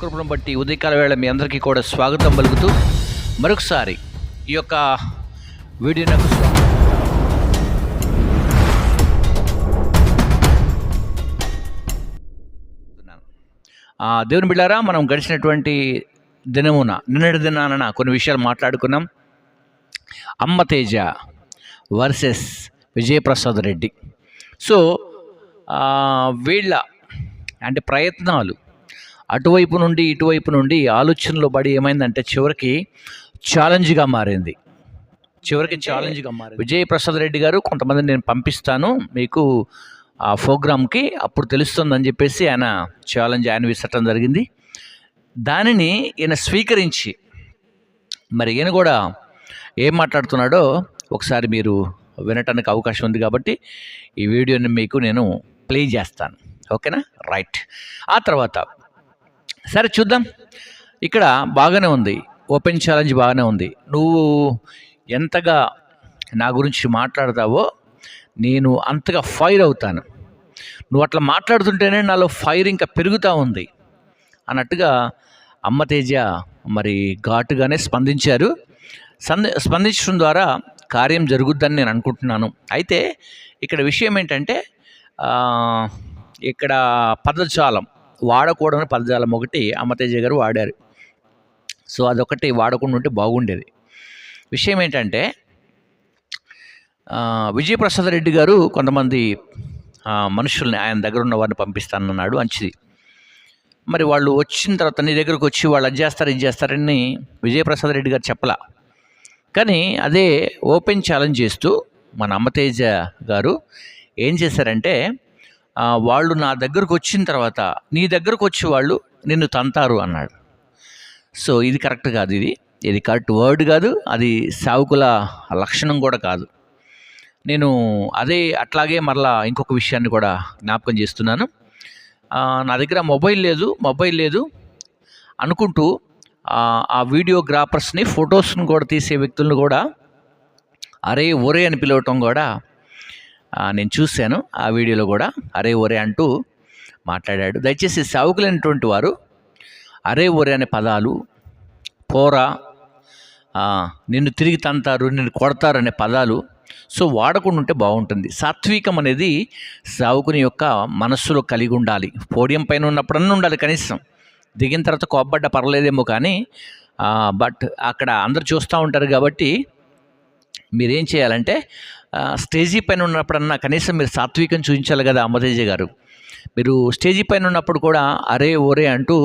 కృపను బట్టి ఉదయకాల వేళ మీ అందరికీ కూడా స్వాగతం పలుకుతూ మరొకసారి ఈ యొక్క వీడియోనకు ఆ, దేవుని బిళ్ళారా మనం గడిచినటువంటి దినమున నిన్నటి దినాన కొన్ని విషయాలు మాట్లాడుకున్నాం. అమ్మ తేజ వర్సెస్ విజయప్రసాద్ రెడ్డి. సో వీళ్ళ అంటే ప్రయత్నాలు అటువైపు నుండి ఇటువైపు నుండి ఆలోచనలో పడి ఏమైందంటే చివరికి ఛాలెంజ్గా మారింది. చివరికి ఛాలెంజ్గా మారింది. విజయప్రసాద్ రెడ్డి గారు కొంతమంది నేను పంపిస్తాను. మీకు ఆ ప్రోగ్రామ్కి అప్పుడు తెలుస్తుందని చెప్పేసి ఆయన ఛాలెంజ్ ఆయన విసరటం జరిగింది. దానిని ఈయన స్వీకరించి మరి ఈయన కూడా ఏం మాట్లాడుతున్నాడో ఒకసారి మీరు వినటానికి అవకాశం ఉంది కాబట్టి ఈ వీడియోని మీకు నేను ప్లే చేస్తాను. ఓకేనా? రైట్. ఆ తర్వాత సరే చూద్దాం. ఇక్కడ బాగానే ఉంది. ఓపెన్ ఛాలెంజ్ బాగానే ఉంది. నువ్వు ఎంతగా నా గురించి మాట్లాడతావో నేను అంతగా ఫైర్ అవుతాను. నువ్వు అట్లా మాట్లాడుతుంటేనే నాలో ఫైర్ ఇంకా పెరుగుతూ ఉంది. అన్నట్టుగా అమ్మ తేజ మరి ఘాటుగానే స్పందించారు. సంద స్పందించడం ద్వారా కార్యం జరుగుద్దని నేను అనుకుంటున్నాను. అయితే ఇక్కడ విషయం ఏంటంటే ఇక్కడ పదజాలం. వాడకూడని పదజాలం ఒకటి అమ్మతేజ గారు వాడారు. సో అదొకటి వాడకుండా ఉంటే బాగుండేది. విషయం ఏంటంటే విజయప్రసాద్ రెడ్డి గారు కొంతమంది మనుషుల్ని ఆయన దగ్గర ఉన్న వారిని పంపిస్తానన్నాడు మంచిది. మరి వాళ్ళు వచ్చిన తర్వాత నీ దగ్గరకు వచ్చి వాళ్ళు అది చేస్తారు ఇది చేస్తారని విజయప్రసాద్ రెడ్డి గారు చెప్పలా. కానీ అదే ఓపెన్ ఛాలెంజ్ చేస్తూ మన అమ్మతేజ గారు ఏం చేశారంటే వాళ్ళు నా దగ్గరకు వచ్చిన తర్వాత నీ దగ్గరకు వచ్చి వాళ్ళు నిన్ను తంతారు అన్నాడు. సో ఇది కరెక్ట్ కాదు ఇది. ఇది కరెక్ట్ వర్డ్ కాదు. అది సావుకుల లక్షణం కూడా కాదు. నేను అదే అట్లాగే మరలా ఇంకొక విషయాన్ని కూడా జ్ఞాపకం చేస్తున్నాను. నా దగ్గర మొబైల్ లేదు మొబైల్ లేదు అనుకుంటూ ఆ, వీడియోగ్రాఫర్స్ని ఫొటోస్ని కూడా తీసే వ్యక్తులను కూడా అరే ఒరే అని పిలవటం కూడా నేను చూశాను. ఆ వీడియోలో కూడా అరే ఒరే అంటూ మాట్లాడాడు. దయచేసి సావుకులైనటువంటి వారు అరే ఒరే అనే పదాలు పోరా నిన్ను తిరిగి తంతారు నిన్ను కొడతారు అనే పదాలు సో వాడకుండా ఉంటే బాగుంటుంది. సాత్వికం అనేది సావుకుని యొక్క మనస్సులో కలిగి ఉండాలి. పోడియం పైన ఉన్నప్పుడన్నా ఉండాలి కనీసం. దిగిన తర్వాత కోప్పడ్డ పర్లేదేమో కానీ బట్ అక్కడ అందరు చూస్తూ ఉంటారు కాబట్టి మీరేం చేయాలంటే స్టేజీ పైన ఉన్నప్పుడన్నా కనీసం మీరు సాత్వికం చూపించాలి కదా అమ్మతేజ గారు. మీరు స్టేజీ పైన ఉన్నప్పుడు కూడా అరే ఓరే అంటూ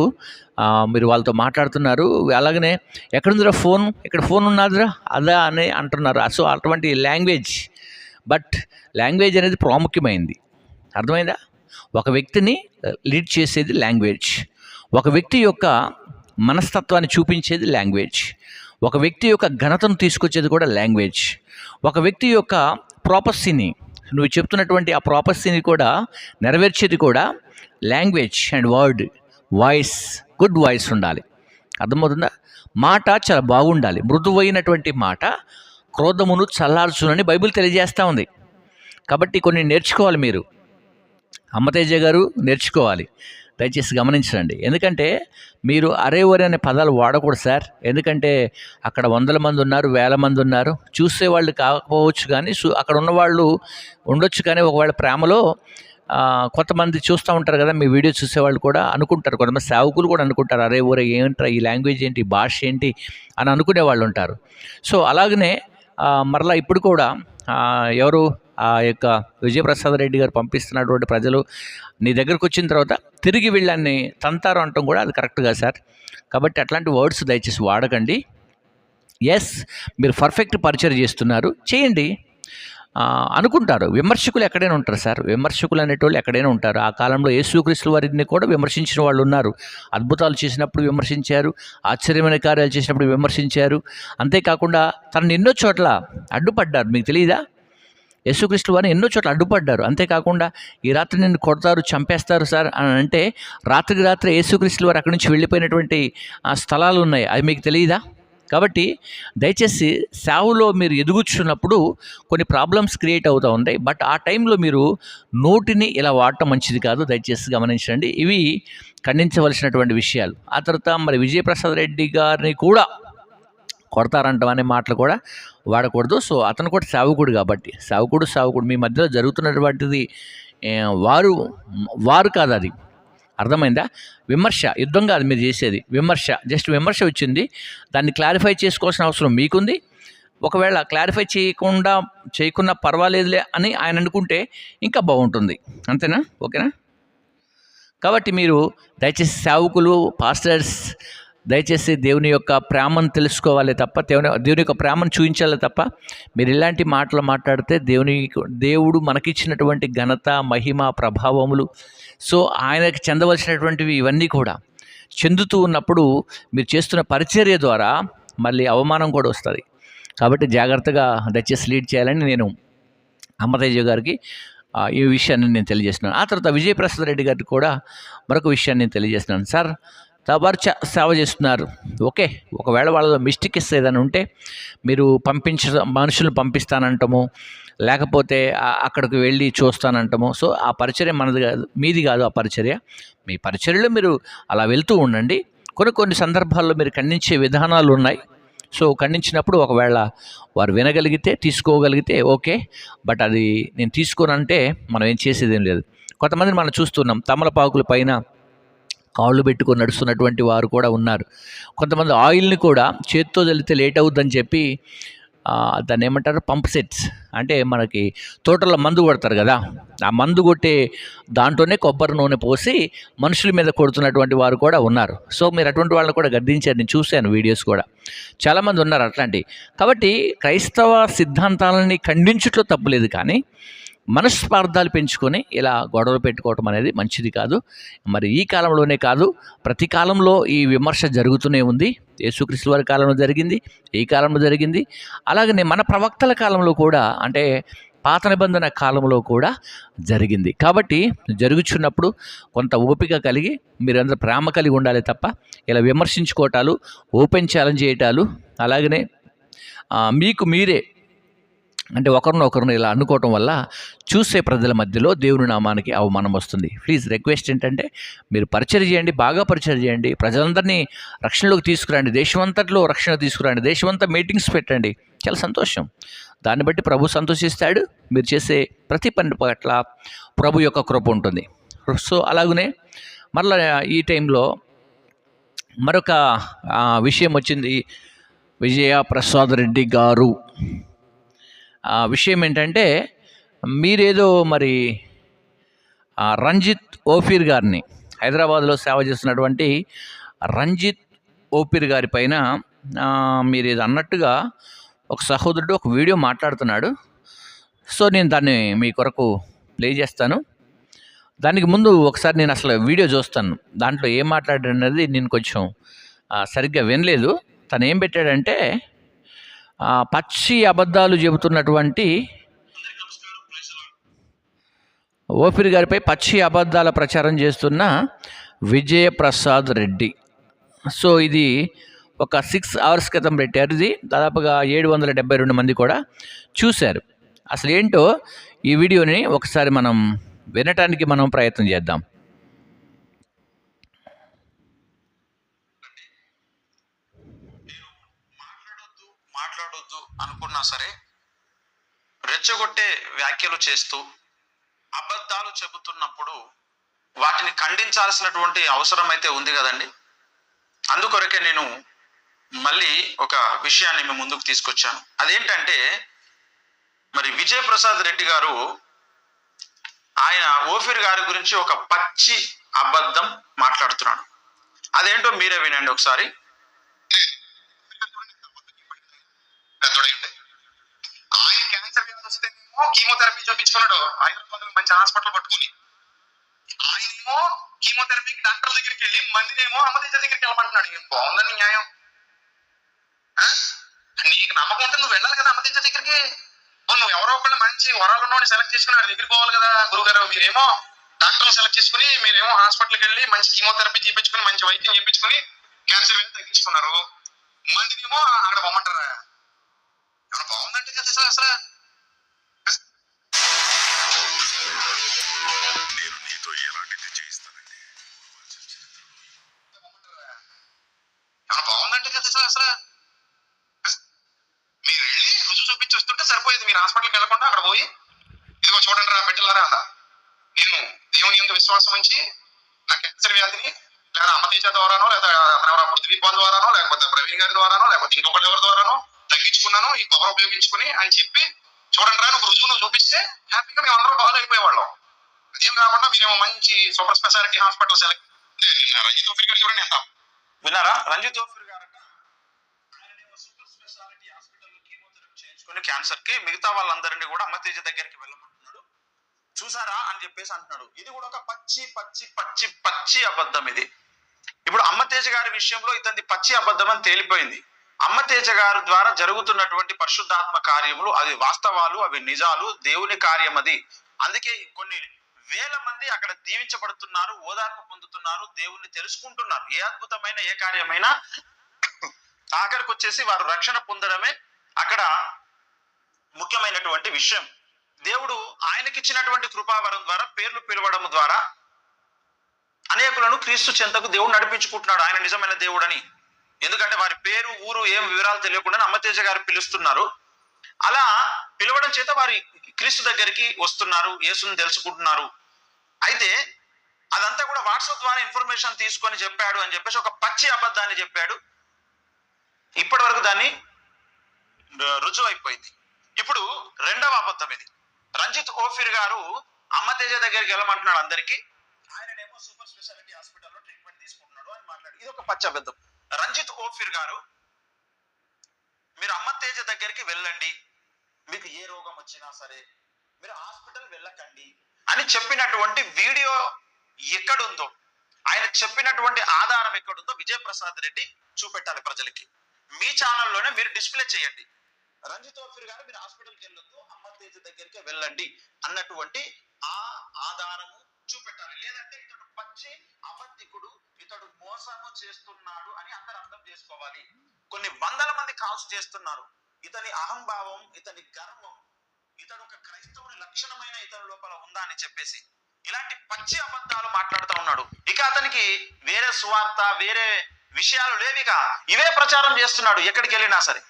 మీరు వాళ్ళతో మాట్లాడుతున్నారు. అలాగనే ఎక్కడుందిరా ఫోన్? ఇక్కడ ఫోన్ ఉన్నదిరా? అదా అని అంటున్నారు. సో అటువంటి లాంగ్వేజ్. బట్ లాంగ్వేజ్ అనేది ప్రాముఖ్యమైంది. అర్థమైందా? ఒక వ్యక్తిని లీడ్ చేసేది లాంగ్వేజ్. ఒక వ్యక్తి యొక్క మనస్తత్వాన్ని చూపించేది లాంగ్వేజ్. ఒక వ్యక్తి యొక్క ఘనతను తీసుకొచ్చేది కూడా లాంగ్వేజ్ ఒక వ్యక్తి యొక్క ప్రాపర్సీని నువ్వు చెప్తున్నటువంటి ఆ ప్రాపర్సీని కూడా నెరవేర్చేది కూడా language and word voice good voice ఉండాలి. అర్థమవుతుందా? మాట చాలా బాగుండాలి. మృదువైనటువంటి మాట క్రోధమును చల్లార్చునని బైబిల్ తెలియజేస్తూ ఉంది. కాబట్టి కొన్ని నేర్చుకోవాలి మీరు. అమ్మతేజ గారు నేర్చుకోవాలి. దయచేసి గమనించండి. ఎందుకంటే మీరు అరే ఒరే అనే పదాలు వాడకూడదు సార్. ఎందుకంటే అక్కడ వందల మంది ఉన్నారు వేల మంది ఉన్నారు. చూసేవాళ్ళు కాకపోవచ్చు కానీ సు- అక్కడ ఉన్నవాళ్ళు ఉండొచ్చు కానీ ఒకవేళ ప్రేమలో కొంతమంది చూస్తూ ఉంటారు కదా మీ వీడియో చూసేవాళ్ళు కూడా అనుకుంటారు. కొంతమంది సేవకులు కూడా అనుకుంటారు అరే ఊరే ఏంట్రా ఈ లాంగ్వేజ్ ఏంటి భాష ఏంటి అని అనుకునే వాళ్ళు ఉంటారు. సో అలాగనే మరలా ఇప్పుడు కూడా ఎవరు ఆ యొక్క విజయప్రసాద్ రెడ్డి గారు పంపిస్తున్నటువంటి ప్రజలు నీ దగ్గరకు వచ్చిన తర్వాత తిరిగి వీళ్ళని తంతారు అనటం కూడా అది కరెక్ట్గా సార్. కాబట్టి అట్లాంటి వర్డ్స్ దయచేసి వాడకండి. ఎస్ మీరు పర్ఫెక్ట్ పరిచయం చేస్తున్నారు. చేయండి. అనుకుంటారు. విమర్శకులు ఎక్కడైనా ఉంటారు సార్. విమర్శకులు అనేటోళ్ళు ఎక్కడైనా ఉంటారు. ఆ కాలంలో యేసుక్రీస్తు వారిని కూడా విమర్శించిన వాళ్ళు ఉన్నారు. అద్భుతాలు చేసినప్పుడు విమర్శించారు. ఆశ్చర్యమైన కార్యాలు చేసినప్పుడు విమర్శించారు. అంతేకాకుండా తనని ఎన్నో చోట్ల అడ్డుపడ్డారు. మీకు తెలియదా యేసుక్రీస్తు వారిని ఎన్నో చోట్ల అడ్డుపడ్డారు. అంతేకాకుండా ఈ రాత్రి నిన్ను కొడతారు చంపేస్తారు సార్ అని అంటే రాత్రికి రాత్రి యేసుక్రీస్తు వారు అక్కడి నుంచి వెళ్ళిపోయినటువంటి ఆ స్థలాలు ఉన్నాయి. అవి మీకు తెలియదా కాబట్టి దయచేసి సేవలో మీరు ఎదుగుచున్నప్పుడు కొన్ని ప్రాబ్లమ్స్ క్రియేట్ అవుతూ ఉంటాయి. బట్ ఆ టైంలో మీరు నోటిని ఇలా వాడటం మంచిది కాదు. దయచేసి గమనించండి. ఇవి ఖండించవలసినటువంటి విషయాలు. ఆ తర్వాత మరి విజయప్రసాద్ రెడ్డి గారిని కూడా కొడతారంటాం అనే మాటలు కూడా వాడకూడదు. సో అతను కూడా సేవకుడు కాబట్టి. సేవకుడు సేవకుడు. మీ మధ్యలో జరుగుతున్నటువంటిది వారు వారు కాదు అది. అర్థమైందా? విమర్శ. యుద్ధం కాదు మీరు చేసేది. విమర్శ. జస్ట్ విమర్శ వచ్చింది. దాన్ని క్లారిఫై చేసుకోవాల్సిన అవసరం మీకుంది. ఒకవేళ క్లారిఫై చేయకుండా చేయకుండా పర్వాలేదులే అని ఆయన అనుకుంటే ఇంకా బాగుంటుంది. అంతేనా? ఓకేనా? కాబట్టి మీరు దయచేసి సేవకులు పాస్టర్స్ దయచేసి దేవుని యొక్క ప్రేమను తెలుసుకోవాలి తప్ప దేవుని దేవుని యొక్క ప్రేమను చూపించాలి తప్ప మీరు ఇలాంటి మాటలు మాట్లాడితే దేవుని దేవుడు మనకిచ్చినటువంటి ఘనత మహిమ ప్రభావములు సో ఆయనకి చెందవలసినటువంటివి ఇవన్నీ కూడా చెందుతూ ఉన్నప్పుడు మీరు చేస్తున్న పరిచర్య ద్వారా మళ్ళీ అవమానం కూడా వస్తుంది. కాబట్టి జాగ్రత్తగా దయచేసి లీడ్ చేయాలని నేను అమ్మతేజ గారికి ఈ విషయాన్ని నేను తెలియజేస్తున్నాను. ఆ తర్వాత విజయప్రసాద్ రెడ్డి గారికి కూడా మరొక విషయాన్ని నేను తెలియజేస్తున్నాను. సార్ తవర్చ చ- సేవ చేస్తున్నారు. ఓకే ఒకవేళ వాళ్ళ మిస్టేక్ ఇస్తే ఏదైనా ఉంటే మీరు పంపించ మనుషులు పంపిస్తానంటాము లేకపోతే అక్కడికి వెళ్ళి చూస్తానంటాము. సో ఆ పరిచర్య మనది కాదు మీది కాదు ఆ పరిచర్య. మీ పరిచర్యలో మీరు అలా వెళ్తూ ఉండండి. కొన్ని కొన్ని సందర్భాల్లో మీరు ఖండించే విధానాలు ఉన్నాయి. సో ఖండించినప్పుడు ఒకవేళ వారు వినగలిగితే తీసుకోగలిగితే ఓకే. బట్ అది నేను తీసుకోనంటే మనం ఏం చేసేది ఏం లేదు. కొంతమందిని మనం చూస్తున్నాం తమలపాకుల పైన కాళ్ళు పెట్టుకొని నడుస్తున్నటువంటి వారు కూడా ఉన్నారు. కొంతమంది ఆయిల్ని కూడా చేత్తో చల్లితే లేట్ అవుద్దని చెప్పి దాన్ని ఏమంటారు? Pump sets. అంటే మనకి తోటల్లో మందు కొడతారు కదా ఆ మందు కొట్టే దాంట్లోనే కొబ్బరి నూనె పోసి మనుషుల మీద కొడుతున్నటువంటి వారు కూడా ఉన్నారు. సో మీరు అటువంటి వాళ్ళని కూడా గద్దించారు నేను చూశాను వీడియోస్ కూడా. చాలామంది ఉన్నారు అట్లాంటి. కాబట్టి క్రైస్తవ సిద్ధాంతాలని ఖండించుట్లో తప్పులేదు కానీ మనస్పార్థాలు పెంచుకొని ఇలా గొడవలు పెట్టుకోవటం అనేది మంచిది కాదు. మరి ఈ కాలంలోనే కాదు ప్రతి కాలంలో ఈ విమర్శ జరుగుతూనే ఉంది. యేసుక్రీస్తు వారి కాలంలో జరిగింది ఈ కాలంలో జరిగింది. అలాగనే మన ప్రవక్తల కాలంలో కూడా అంటే పాత నిబంధన కాలంలో కూడా జరిగింది. కాబట్టి జరుగుచున్నప్పుడు కొంత ఓపిక కలిగి మీరందరూ ప్రేమ కలిగి ఉండాలి తప్ప ఇలా విమర్శించుకోవటాలు ఓపెన్ ఛాలెంజ్ చేయటాలు అలాగనే మీకు మీరే అంటే ఒకరినొకరిని ఇలా అనుకోవటం వల్ల చూసే ప్రజల మధ్యలో దేవుని నామానికి అవమానం వస్తుంది. ప్లీజ్ రిక్వెస్ట్ ఏంటంటే మీరు పరిచయం చేయండి బాగా పరిచయం చేయండి. ప్రజలందరినీ రక్షణలోకి తీసుకురండి. దేశమంతట్లో రక్షణ తీసుకురండి. దేశమంతా మీటింగ్స్ పెట్టండి. చాలా సంతోషం. దాన్ని బట్టి ప్రభు సంతోషిస్తాడు. మీరు చేసే ప్రతి పని పట్ల ప్రభు యొక్క కృప ఉంటుంది. సో అలాగనే మరలా ఈ టైంలో మరొక విషయం వచ్చింది. విజయ ప్రసాద్ రెడ్డి గారు విషయం ఏంటంటే మీరేదో మరి రంజిత్ ఓఫీర్ గారిని హైదరాబాద్లో సేవ చేస్తున్నటువంటి రంజిత్ ఓపీర్ గారి పైన మీరు ఇది అన్నట్టుగా ఒక సహోదరుడు ఒక వీడియో మాట్లాడుతున్నాడు. సో నేను దాన్ని మీ కొరకు ప్లే చేస్తాను. దానికి ముందు ఒకసారి నేను అసలు వీడియో చూస్తాను. దాంట్లో ఏం మాట్లాడాడనేది నేను కొంచెం సరిగ్గా వినలేదు. తను ఏం పెట్టాడంటే పచ్చి అబద్ధాలు చెబుతున్నటువంటి ఓపిరి గారిపై పచ్చి అబద్ధాల ప్రచారం చేస్తున్న విజయప్రసాద్ రెడ్డి. సో ఇది ఒక సిక్స్ అవర్స్ క్రితం పెట్టారు. ఇది దాదాపుగా ఏడు వందల డెబ్బై రెండు మంది కూడా చూశారు. అసలు ఏంటో ఈ వీడియోని ఒకసారి మనం వినటానికి మనం ప్రయత్నం చేద్దాం. సరే రెచ్చగొట్టే వ్యాఖ్యలు చేస్తూ అబద్ధాలు చెబుతున్నప్పుడు వాటిని ఖండించాల్సినటువంటి అవసరం అయితే ఉంది కదండి అందుకొరకే నేను మళ్ళీ ఒక విషయాన్ని మీ ముందుకు తీసుకొచ్చాను అదేంటంటే మరి విజయ్ ప్రసాద్ రెడ్డి గారు ఆయన ఓఫిర్ గారి గురించి ఒక పచ్చి అబద్ధం మాట్లాడుతున్నాడు అదేంటో మీరే వినండి ఒకసారి ఆయన క్యాన్సర్ వ్యాధి వస్తేనేమో కీమోథెరపీ చూపించుకున్నాడు. హైదరాబాద్లో మంచి హాస్పిటల్ పట్టుకుని. ఆయనేమో కీమోథెరపీకి డాక్టర్ దగ్గరికి వెళ్ళి మందినేమో అమ్మదేశ దగ్గరికి వెళ్ళమంటున్నాడు. ఏం బాగుందని న్యాయం? ఆ? నీకు నమ్మకం ఉంటే నువ్వు వెళ్ళాలి కదా అమ్మదేశ దగ్గరికి. నువ్వు ఎవరో ఒకళ్ళు మంచి వరాలు ఉన్నోడిని సెలెక్ట్ చేసుకుని ఆడి దగ్గరికి పోవాలి కదా గురుగారు. మీరేమో డాక్టర్ సెలెక్ట్ చేసుకుని మీరేమో హాస్పిటల్కి వెళ్ళి మంచి కీమోథెరపీ చేయించుకుని మంచి వైద్యం చేయించుకుని క్యాన్సర్ వ్యాధి తగ్గించుకున్నారు. మందినేమో అక్కడ పొమ్మంటారా ఏమన్నా బాగుందంటే కదా అసలు. అసలు నేను నీతో ఎలాంటిది చేయిస్తానండి? బాగుందంటే కదా మీరు వెళ్ళి రుజువు చూపించి వస్తుంటే సరిపోయేది. మీరు హాస్పిటల్కి వెళ్ళకుండా అక్కడ పోయి ఇదిగో చూడండి రా బిడ్డలారా నేను దేవుని ఎందు విశ్వాసం ఉంచి నా క్యాన్సర్ వ్యాధిని లేదా అమ్మతేజ ద్వారానో లేదా అతను పృథ్వీ పాల్ ద్వారానో లేకపోతే ప్రవీణ్ గారి ద్వారానో లేకపోతే ఇంకొకటి ఎవరి ద్వారానో తగ్గించుకున్నాను ఈ పవర్ ఉపయోగించుకుని అని చెప్పి చూడండి రా ఒక రుజువును చూపిస్తే హ్యాపీగా మేము అందరూ బాగా అయిపోయేవాళ్ళం. అదేం కాకుండా మీరేమో మంచి super speciality hospital select Ranjith ఓఫీర్ గారు చూడండి ఎంత. విన్నారా? రంజిత్ ఓఫీర్ గారు క్యాన్సర్కి మిగతా వాళ్ళందరినీ కూడా అమ్మతేజ దగ్గరికి వెళ్ళమంటున్నాడు. చూసారా అని చెప్పేసి అంటున్నాడు. ఇది కూడా ఒక పచ్చి పచ్చి పచ్చి పచ్చి అబద్ధం ఇది. ఇప్పుడు అమ్మతేజ గారి విషయంలో ఇతని పచ్చి అబద్ధం అని తేలిపోయింది. అమ్మతేజ గారి ద్వారా జరుగుతున్నటువంటి పరిశుద్ధాత్మ కార్యములు అవి వాస్తవాలు అవి నిజాలు దేవుని కార్యం అది. అందుకే కొన్ని వేల మంది అక్కడ దీవించబడుతున్నారు ఓదార్పు పొందుతున్నారు దేవుణ్ణి తెలుసుకుంటున్నారు. ఏ అద్భుతమైన ఏ కార్యమైనా ఆఖరికి వచ్చేసి వారు రక్షణ పొందడమే అక్కడ ముఖ్యమైనటువంటి విషయం. దేవుడు ఆయనకిచ్చినటువంటి కృపావరం ద్వారా పేర్లు పిలవడం ద్వారా అనేకులను క్రీస్తు చెంతకు దేవుడు నడిపించుకుంటున్నాడు. ఆయన నిజమైన దేవుడని. ఎందుకంటే వారి పేరు ఊరు ఏం వివరాలు తెలియకుండా అమ్మతేజ గారు పిలుస్తున్నారు. అలా పిలవడం చేత వారి క్రీస్తు దగ్గరికి వస్తున్నారు యేసుని తెలుసుకుంటున్నారు. అయితే అదంతా కూడా వాట్సాప్ ద్వారా ఇన్ఫర్మేషన్ తీసుకొని చెప్పాడు అని చెప్పేసి ఒక పచ్చి అబద్ధాన్ని చెప్పాడు. ఇప్పటి వరకు దాన్ని రుజువు అయిపోయింది ఇప్పుడు రెండవ అబద్ధం ఇది. రంజిత్ ఓఫిర్ గారు అమ్మతేజ దగ్గరికి వెళ్ళమంటున్నాడు అందరికీ. ఆయననేమో సూపర్ స్పెషాలిటీ హాస్పిటల్లో ట్రీట్మెంట్ తీసుకుంటున్నాడు అని మాట్లాడు. ఇది ఒక పచ్చి అబద్ధం. రంజిత్ ఓఫిర్ గారు మీరు అమ్మ తేజ దగ్గరికి వెళ్ళండి. మీకు ఏ రోగం వచ్చినా సరే మీరు హాస్పిటల్ వెళ్ళకండి అని చెప్పినటువంటి వీడియో ఎక్కడుందో ఆయన చెప్పినటువంటి ఆధారం ఎక్కడుందో విజయప్రసాద్ రెడ్డి చూపెట్టాలి ప్రజలకి. మీ ఛానల్లోనే మీరు డిస్ప్లే చేయండి. రంజిత్ ఓఫిర్ గారు మీరు హాస్పిటల్కి వెళ్ళొద్దు అమ్మ తేజ దగ్గరికి వెళ్ళండి అన్నటువంటి ఆ ఆధారము చూపెట్టాలి. లేదంటే ఇతడు పచ్చి అబద్ధికుడు ఇతడు మోసము చేస్తున్నాడు అని అందరు అర్థం చేసుకోవాలి. కొన్ని వందల మంది కాల్స్ చేస్తున్నారు. ఇతని అహంభావం ఇతని గర్వం ఇతడు ఒక క్రైస్తవుని లక్షణమైన ఇతని లోపల ఉందా అని చెప్పేసి ఇలాంటి పచ్చి అబద్ధాలు మాట్లాడుతూ ఉన్నాడు. ఇక అతనికి వేరే సువార్త వేరే విషయాలు లేవిక ఇవే ప్రచారం చేస్తున్నాడు. ఎక్కడికి వెళ్ళినా సరే.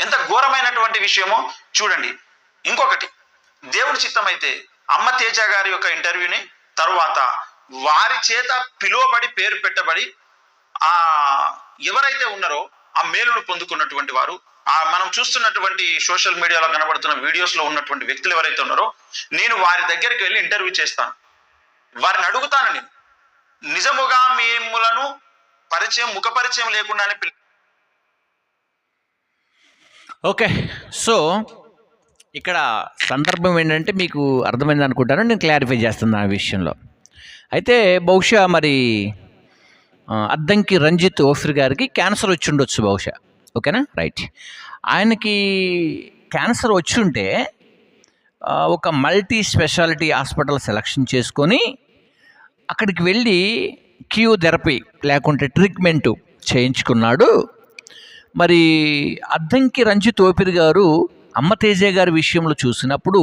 ఎంత ఘోరమైనటువంటి విషయమో చూడండి. ఇంకొకటి దేవుడి చిత్తమైతే అమ్మ తేజ గారి యొక్క ఇంటర్వ్యూని తరువాత వారి చేత పిలువబడి పేరు పెట్టబడి ఆ ఎవరైతే ఉన్నారో ఆ మేలును పొందుకున్నటువంటి వారు ఆ మనం చూస్తున్నటువంటి సోషల్ మీడియాలో కనబడుతున్న వీడియోస్లో ఉన్నటువంటి వ్యక్తులు ఎవరైతే ఉన్నారో నేను వారి దగ్గరికి వెళ్ళి ఇంటర్వ్యూ చేస్తాను. వారిని అడుగుతాను నేను. నిజముగా మేములను పరిచయం ముఖ పరిచయం లేకుండానే పిలి ఓకే. సో ఇక్కడ సందర్భం ఏంటంటే మీకు అర్థమైంది అనుకుంటాను నేను క్లారిఫై చేస్తున్నాను ఆ విషయంలో. అయితే బహుశా మరి అద్దంకి రంజిత్ ఓఫిర్ గారికి క్యాన్సర్ వచ్చి ఉండొచ్చు బహుశా. ఓకేనా? రైట్. ఆయనకి క్యాన్సర్ వచ్చి ఉంటే ఒక మల్టీ స్పెషాలిటీ హాస్పిటల్ సెలక్షన్ చేసుకొని అక్కడికి వెళ్ళి థెరపీ లేకుంటే ట్రీట్మెంటు చేయించుకున్నాడు. మరి అద్దంకి రంజిత్ ఓపిరి గారు అమ్మ తేజ గారి విషయంలో చూసినప్పుడు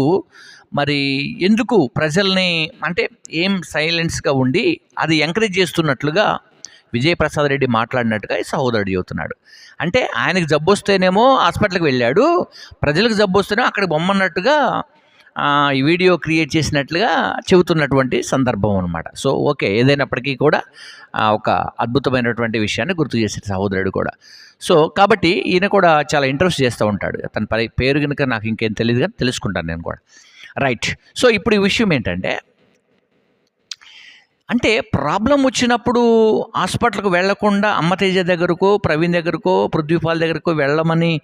మరి ఎందుకు ప్రజల్ని అంటే ఏం సైలెన్స్గా ఉండి అది ఎంకరేజ్ చేస్తున్నట్లుగా విజయప్రసాద్ రెడ్డి మాట్లాడినట్టుగా ఈ సహోదరుడు చెబుతున్నాడు. అంటే ఆయనకు జబ్బు వస్తేనేమో హాస్పిటల్కి వెళ్ళాడు ప్రజలకు జబ్బు వస్తేనే అక్కడికి బొమ్మన్నట్టుగా వీడియో క్రియేట్ చేసినట్లుగా చెబుతున్నటువంటి సందర్భం అనమాట సో ఓకే ఏదైనప్పటికీ కూడా ఒక అద్భుతమైనటువంటి విషయాన్ని గుర్తు చేసిన సహోదరుడు కూడా. సో కాబట్టి ఈయన కూడా చాలా ఇంట్రెస్ట్ చేస్తూ ఉంటాడు. తన పై పేరు కనుక నాకు ఇంకేం తెలియదు కానీ తెలుసుకుంటాను నేను కూడా. రైట్. సో ఇప్పుడు ఈ విషయం ఏంటంటే అంటే ప్రాబ్లం వచ్చినప్పుడు హాస్పిటల్కి వెళ్ళకుండా అమ్మతేజ దగ్గరకో ప్రవీణ్ దగ్గరకో పృథ్వీపాల్ దగ్గరకో వెళ్ళమని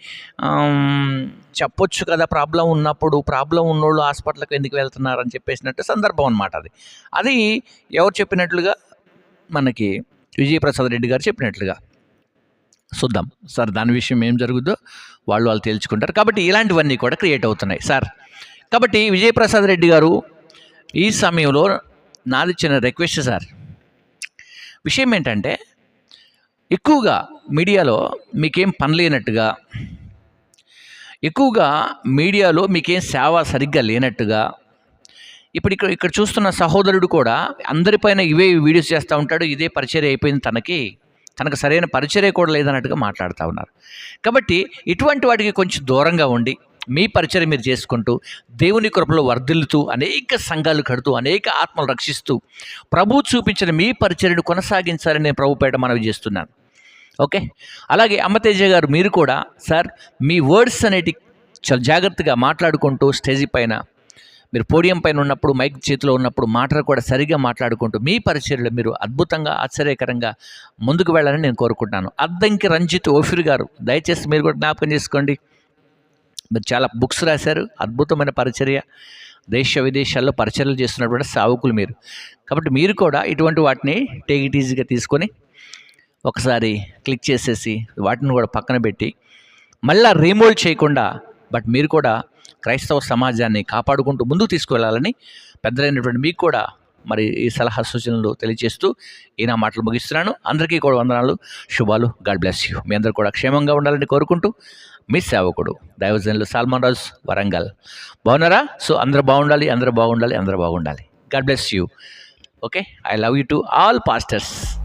చెప్పొచ్చు కదా ప్రాబ్లం ఉన్నప్పుడు. ప్రాబ్లం ఉన్నోళ్ళు హాస్పిటల్కి ఎందుకు వెళ్తున్నారని చెప్పేసినట్టు సందర్భం అనమాట అది. అది ఎవరు చెప్పినట్లుగా? మనకి విజయప్రసాద్ రెడ్డి గారు చెప్పినట్లుగా. చూద్దాం. సార్ దాని విషయం ఏం జరుగుద్దో వాళ్ళు వాళ్ళు తేల్చుకుంటారు. కాబట్టి ఇలాంటివన్నీ కూడా క్రియేట్ అవుతున్నాయి సార్. కాబట్టి విజయప్రసాద్ రెడ్డి గారు ఈ సమయంలో నాది చిన్న రిక్వెస్ట్ సార్. విషయం ఏంటంటే ఎక్కువగా మీడియాలో మీకేం పని లేనట్టుగా ఎక్కువగా మీడియాలో మీకేం సేవ సరిగ్గా లేనట్టుగా ఇప్పుడు ఇక్కడ ఇక్కడ చూస్తున్న సహోదరుడు కూడా అందరిపైన ఇవే వీడియోస్ చేస్తూ ఉంటాడు ఇదే పరిచర్య అయిపోయింది తనకి తనకు సరైన పరిచర్య కూడా లేదన్నట్టుగా మాట్లాడుతూ ఉన్నారు. కాబట్టి ఇటువంటి వాటికి కొంచెం దూరంగా ఉండి మీ పరిచయం మీరు చేసుకుంటూ దేవుని కృపలో వర్ధిల్లుతూ అనేక సంఘాలు కడుతూ అనేక ఆత్మలు రక్షిస్తూ ప్రభు చూపించిన మీ పరిచర్యను కొనసాగించాలని నేను ప్రభుపేట మనవి చేస్తున్నాను. ఓకే? అలాగే అమ్మతేజ గారు మీరు కూడా సార్ మీ వర్డ్స్ అనేటి చాలా జాగ్రత్తగా మాట్లాడుకుంటూ స్టేజీ పైన మీరు పోడియం పైన ఉన్నప్పుడు మైక్ చేతిలో ఉన్నప్పుడు మాటలు కూడా సరిగా మాట్లాడుకుంటూ మీ పరిచర్యలు మీరు అద్భుతంగా ఆశ్చర్యకరంగా ముందుకు వెళ్ళాలని నేను కోరుకుంటున్నాను. అద్దంకి రంజిత్ ఓఫిర్ గారు దయచేసి మీరు కూడా జ్ఞాపకం చేసుకోండి. మీరు చాలా బుక్స్ రాశారు అద్భుతమైన పరిచర్య. దేశ విదేశాల్లో పరిచర్యలు చేస్తున్నటువంటి సావుకులు మీరు. కాబట్టి మీరు కూడా ఇటువంటి వాటిని టేక్ ఇట్ ఈజీగా తీసుకొని ఒకసారి క్లిక్ చేసేసి వాటిని కూడా పక్కన పెట్టి మళ్ళా రీమోల్డ్ చేయకుండా బట్ మీరు కూడా క్రైస్తవ సమాజాన్ని కాపాడుకుంటూ ముందుకు తీసుకువెళ్ళాలని పెద్దలైనటువంటి మీకు కూడా మరి ఈ సలహా సూచనలు తెలియజేస్తూ ఈ నా మాటలు ముగిస్తున్నాను. అందరికీ కూడా వందనాలు శుభాలు. God bless you. మీ అందరూ కూడా క్షేమంగా ఉండాలని కోరుకుంటూ మీ సేవకుడు. దైవజనులు సాల్మాన్ రాజు వరంగల్. బాగున్నారా? సో అందరూ బాగుండాలి అందరూ బాగుండాలి అందరూ బాగుండాలి. God bless you. Okay? I love you to all pastors.